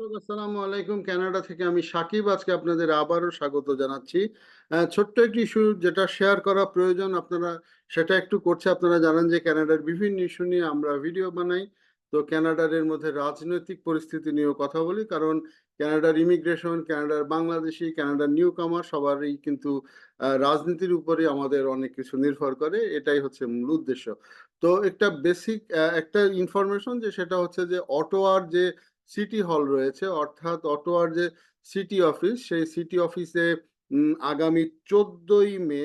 আসসালামু আলাইকুম। কানাডা থেকে আমি সাকিব আজকে আপনাদের আবারও স্বাগত জানাচ্ছি। ছোট্ট একটি ইস্যু যেটা শেয়ার করা প্রয়োজন আপনারা, সেটা একটু করছে। আপনারা জানেন যে কানাডার বিভিন্ন ইস্যু নিয়ে আমরা ভিডিও বানাই। তো কানাডার এর মধ্যে রাজনৈতিক পরিস্থিতি নিয়েও কথা বলি। কারণ কানাডার ইমিগ্রেশন, কানাডার বাংলাদেশি, কানাডার নিউ কামার সবারই কিন্তু রাজনীতির উপরে আমাদের অনেক কিছু নির্ভর করে। এটাই হচ্ছে মূল উদ্দেশ্য। তো একটা বেসিক একটা ইনফরমেশন যে সেটা হচ্ছে যে অটোয়ার যে সিটি হল রয়েছে অর্থাৎ অটোয়ার যে সিটি অফিস সেই সিটি অফিসে আগামী চোদ্দই মে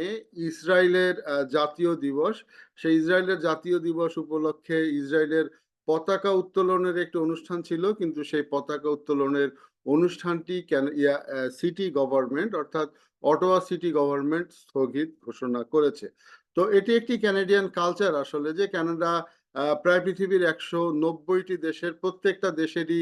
ইসরায়েলের জাতীয় দিবস। সেই ইসরায়েলের জাতীয় দিবস উপলক্ষে ইসরায়েলের পতাকা উত্তোলনের একটি অনুষ্ঠান ছিল কিন্তু সেই পতাকা উত্তোলনের অনুষ্ঠানটি সিটি গভর্নমেন্ট অর্থাৎ অটোয়া সিটি গভর্নমেন্ট স্থগিত ঘোষণা করেছে। তো এটি একটি ক্যানাডিয়ান কালচার আসলে যে আহ, প্রায় পৃথিবীর একশো নব্বইটি দেশের প্রত্যেকটা দেশেরই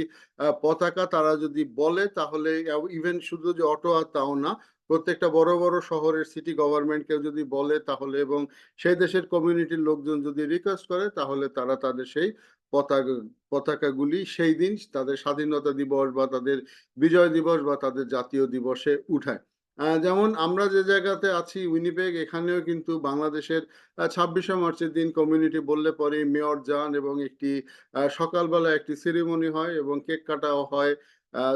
পতাকা তারা যদি বলে তাহলে ইভেন শুধু যে অটোয়া তাও না, প্রত্যেকটা বড় বড় শহরের সিটি গভর্নমেন্ট কেউ যদি বলে তাহলে এবং সেই দেশের কমিউনিটির লোকজন যদি রিকোয়েস্ট করে তাহলে তারা তাদের সেই পতাকা পতাকাগুলি সেই দিন তাদের স্বাধীনতা দিবস বা তাদের বিজয় দিবস বা তাদের জাতীয় দিবসে উঠায়। যেমন আমরা যে জায়গাতে আছি উইনিপেগ এখানেও কিন্তু বাংলাদেশের ছাব্বিশে মার্চের দিন কমিউনিটি বললে পরে মেয়র যান এবং একটি সকালবেলা একটি সেরিমনি হয় এবং কেক কাটাও হয়।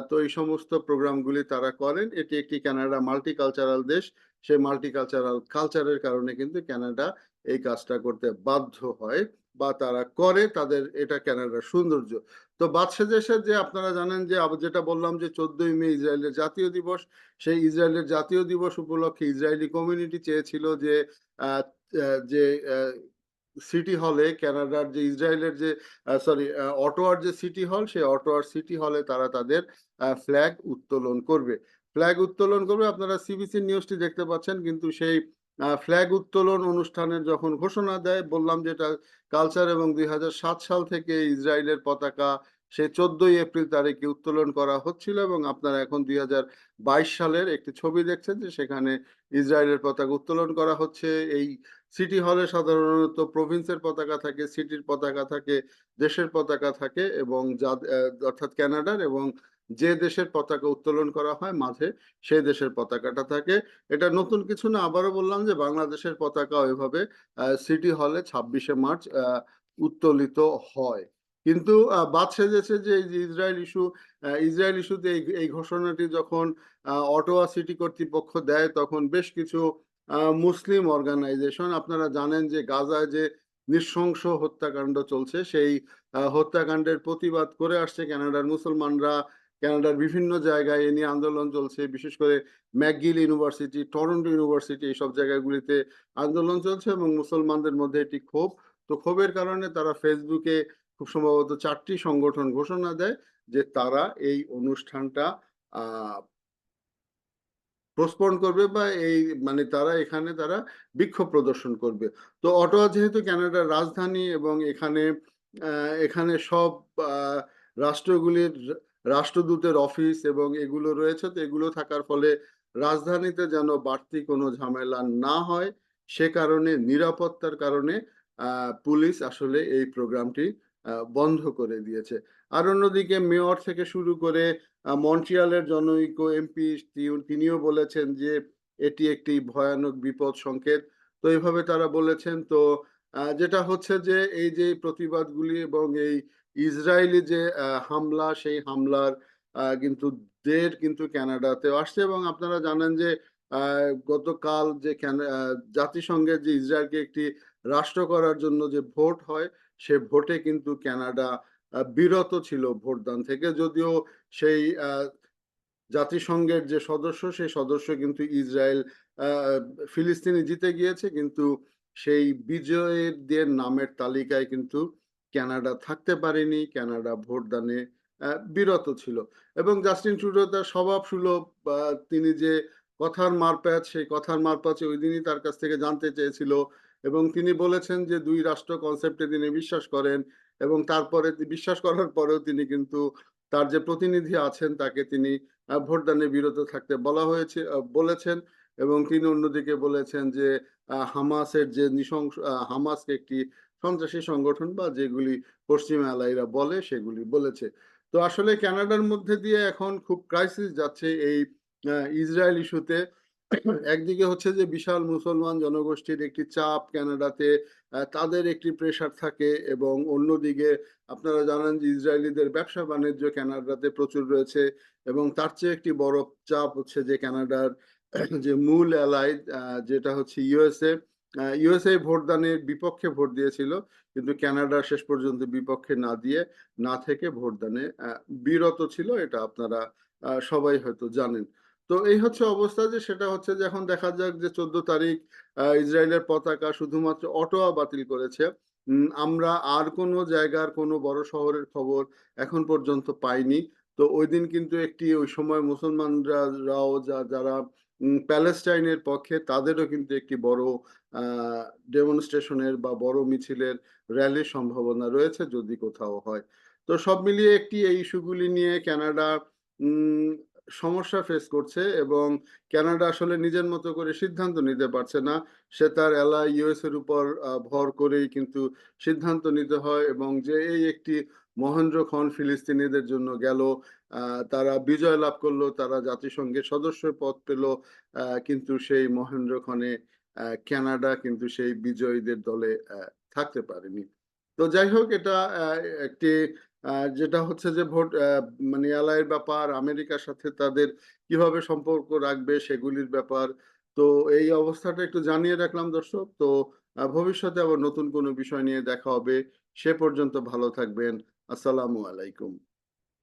তো এই সমস্ত প্রোগ্রামগুলি তারা করেন। এটি একটি কানাডা মাল্টিকালচারাল দেশ। সেই মাল্টিকালচারাল কালচারের কারণে কিন্তু ক্যানাডা এই কাজটা করতে বাধ্য হয়। বা তারা করে তাদের এটা কানাডার সৌন্দর্য। তো বাদশা দেশের যে আপনারা জানেন যে যেটা বললাম যে চোদ্দই মে ইসরায়েলের জাতীয় দিবস, সেই ইসরায়েলের জাতীয় দিবস উপলক্ষে ইসরায়েলি কমিউনিটি চেয়েছিল যে যে সিটি হলে কানাডার যে ইসরায়েলের যে সরি অটোয়ার যে সিটি হল সেই অটোয়ার সিটি হলে তারা তাদের ফ্ল্যাগ উত্তোলন করবে। ফ্ল্যাগ উত্তোলন করবে, আপনারা সিবিসি নিউজটি দেখতে পাচ্ছেন, কিন্তু সেই ফ্ল্যাগ উত্তোলন অনুষ্ঠানের যখন ঘোষণা দেয়, বললাম যেটা কালচার এবং দুই হাজার সাত সাল থেকে ইসরায়েলের পতাকা সে চোদ্দই এপ্রিল তারিখে উত্তোলন করা হচ্ছিল এবং আপনারা এখন দুই হাজার বাইশ সালের একটি ছবি দেখছেন যে সেখানে ইসরায়েলের পতাকা উত্তোলন করা হচ্ছে। এই সিটি হলে সাধারণত প্রভিন্সের পতাকা থাকে সিটির পতাকা থাকে, দেশের পতাকা থাকে এবং যা অর্থাৎ কানাডার এবং যে দেশের পতাকা উত্তোলন করা হয় মাঝে সেই দেশের পতাকাটা থাকে। এটা নতুন কিছু না, আবারও বললাম যে বাংলাদেশের পতাকা ওইভাবে সিটি হলে ছাব্বিশে মার্চ উত্তোলিত হয়। কিন্তু বাদ সেজেছে যে ইসরায়েল ইস্যু ইসরায়েল ইস্যুতে এই ঘোষণাটি যখন অটোয়া সিটি কর্তৃপক্ষ দেয় তখন বেশ কিছু মুসলিম অর্গানাইজেশন, আপনারা জানেন যে গাজায় যে নৃশংস হত্যাকাণ্ড চলছে, সেই হত্যাকাণ্ডের প্রতিবাদ করে আসছে কানাডার মুসলমানরা কানাডার বিভিন্ন জায়গায় এ নিয়ে আন্দোলন চলছে, বিশেষ করে ম্যাকগিল ইউনিভার্সিটি, টরন্টো ইউনিভার্সিটি, এইসব জায়গাগুলিতে আন্দোলন চলছে এবং মুসলমানদের মধ্যে এটি ক্ষোভ। তো ক্ষোভের কারণে তারা ফেসবুকে খুব সম্ভবত চারটি সংগঠন ঘোষণা দেয় যে তারা এই অনুষ্ঠানটা পোস্টপোন করবে বা এই মানে তারা এখানে তারা বিক্ষোভ প্রদর্শন করবে। তো অটোয়া যেহেতু ক্যানাডার রাজধানী এবং এখানে এখানে সব রাষ্ট্রগুলির রাষ্ট্রদূতের অফিস এবং এগুলো রয়েছে, তো এগুলো থাকার ফলে রাজধানীতে যেন বাড়তি কোনো ঝামেলা না হয়, সে কারণে নিরাপত্তার কারণে পুলিশ আসলে এই প্রোগ্রামটি বন্ধ করে দিয়েছে। আর অন্যদিকে মেয়র থেকে শুরু করে মন্ট্রিয়ালের জনৈক এমপি তিনিও বলেছেন যে, এটি একটি ভয়ানক বিপদ সংকেত। তো এইভাবে তারা বলেছেন, তো যেটা হচ্ছে যে, এই যে প্রতিবাদগুলি এবং এই ইসরায়েলি যে হামলা, সেই হামলার কিন্তু দের কিন্তু কানাডাতে আসছে এবং আপনারা জানেন যে গতকাল যে জাতিসংঘের যে ইসরায়েলকে একটি রাষ্ট্র করার জন্য যে ভোট হয়, সে ভোটে কিন্তু ক্যানাডা বিরত ছিল ভোটদান থেকে। যদিও সেই জাতিসংঘের যে সদস্য, সেই সদস্য কিন্তু ইসরায়েল ফিলিস্তিনি জিতে গিয়েছে, কিন্তু সেই বিজয়ীদের নামের তালিকায় কিন্তু কানাডা থাকতে পারেনি কানাডা ভোটদানে বিরত ছিল। এবং জাস্টিন ট্রুডো তার স্বভাব সুলভ তিনি যে কথার মারপ্যাচ, সেই কথার মারপ্যাচে ওই দিনই তার কাছ থেকে জানতে চেয়েছিল। এবং তিনি বলেছেন যে, দুই রাষ্ট্র কনসেপ্টে তিনি বিশ্বাস করেন এবং তারপরে বিশ্বাস করার পরেও তিনি কিন্তু তার যে প্রতিনিধি আছেন, তাকে তিনি ভোটদানে বিরত থাকতে বলা হয়েছে বলেছেন। এবং তিনি অন্যদিকে বলেছেন যে হামাসের যে নৃশংস হামাসকে একটি সন্ত্রাসী সংগঠন বা যেগুলি পশ্চিমা আলাইরা বলে সেগুলি বলেছে। তো আসলে কানাডার মধ্যে দিয়ে এখন খুব ক্রাইসিস যাচ্ছে এই ইসরায়েল ইস্যুতে একদিকে হচ্ছে যে বিশাল মুসলমান জনগোষ্ঠীর একটি চাপ কানাডাতে আহ, তাদের একটি প্রেশার থাকে এবং অন্যদিকে আপনারা জানেন যে ইসরায়েলিদের ব্যবসা বাণিজ্য কানাডাতে প্রচুর রয়েছে এবং তার চেয়ে একটি বড় চাপ হচ্ছে যে কানাডার যে মূল অ্যালাই যেটা হচ্ছে ইউএসএ ইউএসএ ভোটদানের বিপক্ষে ভোট দিয়েছিল, কিন্তু কানাডা শেষ পর্যন্ত বিপক্ষে না দিয়ে না থেকে ভোটদানে বিরত ছিল, এটা আপনারা সবাই হয়তো জানেন। তো এই হচ্ছে অবস্থা যে সেটা হচ্ছে যে এখন দেখা যাক যে চোদ্দ তারিখ ইসরায়েলের পতাকা শুধুমাত্র অটোয়া বাতিল করেছে। আমরা আর কোনো জায়গার কোনো বড় শহরের খবর এখন পর্যন্ত পাইনি। তো ওই দিন কিন্তু একটি, ওই সময় মুসলমানরা রাও যা, যারা প্যালেস্টাইনের পক্ষে, তাদেরও কিন্তু একটি বড় ডেমনস্ট্রেশনের বা বড় মিছিলের র্যালির সম্ভাবনা রয়েছে যদি কোথাও হয়। তো সব মিলিয়ে একটি এই ইস্যুগুলি নিয়ে কানাডা সমস্যা ফেস করছে এবং কানাডা আসলে নিজের মতো করে সিদ্ধান্ত নিতে পারছে না। সে তার এলা ইউএস এর উপর ভর করেই কিন্তু সিদ্ধান্ত নিতে হয় এবং যে এই একটি মহেন্দ্র খন ফিলিস্তিনিদের জন্য গেল তারা বিজয় লাভ করল, তারা জাতিসংঘের সদস্য পদ পেল কিন্তু সেই মহেন্দ্র খনে কানাডা কিন্তু সেই বিজয়ীদের দলে থাকতে পারেনি। তো যাই হোক, এটা একটি যেটা হচ্ছে যে ভোট মানে এলাইয়ের ব্যাপার, আমেরিকার সাথে তাদের কীভাবে সম্পর্ক রাখবে সেগুলির ব্যাপার। তো এই অবস্থাটা একটু জানিয়ে রাখলাম দর্শক। তো ভবিষ্যতে আবার নতুন কোনো বিষয় নিয়ে দেখা হবে। সে পর্যন্ত ভালো থাকবেন। আসসালামু আলাইকুম।